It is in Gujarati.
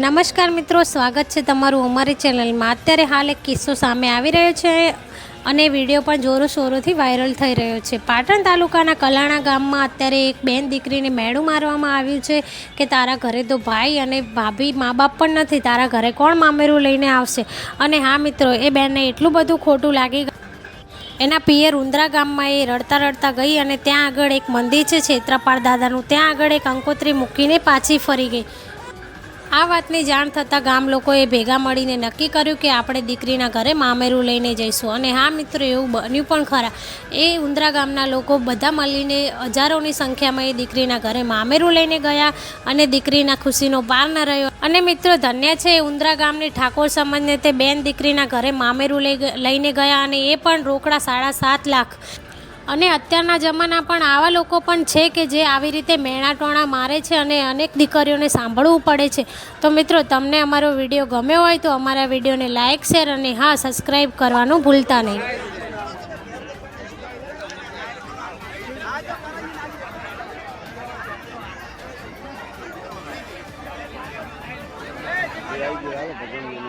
નમસ્કાર મિત્રો, સ્વાગત છે તમારું અમારી ચેનલમાં. અત્યારે હાલ એક કિસ્સો સામે આવી રહ્યો છે અને વીડિયો પણ જોરો શોરોથી વાયરલ થઈ રહ્યો છે. પાટણ તાલુકાના કલાણા ગામમાં અત્યારે એક બેન દીકરીને મેળું મારવામાં આવ્યું છે કે તારા ઘરે તો ભાઈ અને ભાભી મા બાપ પણ નથી, તારા ઘરે કોણ મામેરું લઈને આવશે? અને હા મિત્રો, એ બેનને એટલું બધું ખોટું લાગી એના પિયર ઉંદરા ગામમાં એ રડતા રડતા ગઈ અને ત્યાં આગળ એક મંદિર છે, છેત્રપાળ દાદાનું. ત્યાં આગળ એક અંકોત્રી મૂકીને પાછી ફરી ગઈ. આ વાતની જાણ થતાં ગામ લોકોએ ભેગા મળીને નક્કી કર્યું કે આપણે દીકરીના ઘરે મામેરું લઈને જઈશું. અને હા મિત્રો, એવું બન્યું પણ ખરા. એ ઉંદરા ગામના લોકો બધા મળીને હજારોની સંખ્યામાં એ દીકરીના ઘરે મામેરું લઈને ગયા અને દીકરીના ખુશીનો પાર ન રહ્યો. અને મિત્રો, ધન્ય છે એ ઉંદરા ગામની ઠાકોર સમાજને તે બેન દીકરીના ઘરે મામેરું લઈ લઈને ગયા અને એ પણ રોકડા સાડા સાત લાખ અને અત્યારના જમાના પણ આવા લોકો પણ છે કે જે આવી રીતે મેણા ટોણા મારે છે અને અનેક દીકરીઓને સાંભળવું પડે છે. તો મિત્રો, તમને અમારો વીડિયો ગમ્યો હોય તો અમારા વિડીયોને લાઇક શેર અને હા સબસ્ક્રાઈબ કરવાનું ભૂલતા નહીં. ભગવાન